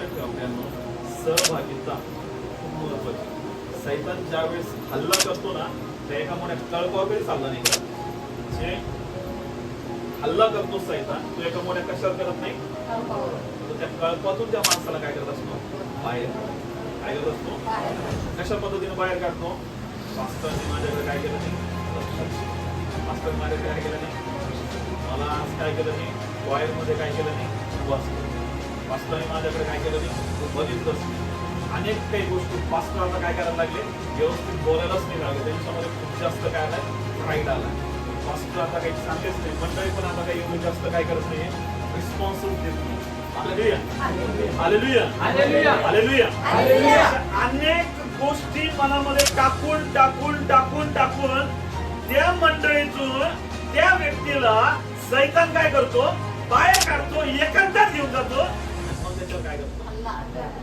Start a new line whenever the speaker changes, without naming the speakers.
लक्षात ठेवा सहभागीता खूप महत्वाची. सैतान ज्यावेळेस हल्ला करतो ना त्या एका मोठ्या तळपावकडे चालला नाही. करत जे हल्ला करतो सैतान तो एका मोठ्या कशावर करत नाही? त्या कळपातून त्या माणसाला काय करत असतो? बाहेर काय करत असतो? कशा पद्धतीने बाहेर काढतो? मास्तरने माझ्याकडे काय केलं नाही? मास्तर माझ्याकडे काय केलं नाही? मला आज काय केलं नाही? वायरमध्ये काय केलं नाही? वाचतो मास्तरने माझ्याकडे काय केलं तू बघितलंच. अनेक काही गोष्टी. मास्टर आता काय करायला लागले? व्यवस्थित बोलायलाच नाही लागले. त्यांच्यामध्ये खूप जास्त काय आलाय? प्राईड आला मास्टर आता काही सांगतेच नाही. मंडळी पण आता काही एवढी जास्त काय करत नाही रिस्पॉन्सिबल देत नाही. अनेक गोष्टी मनामध्ये टाकून टाकून टाकून टाकून त्या मंडळीतून त्या व्यक्तीला सैतान काय करतो? बाहेर काढतो. एकांतात 难的。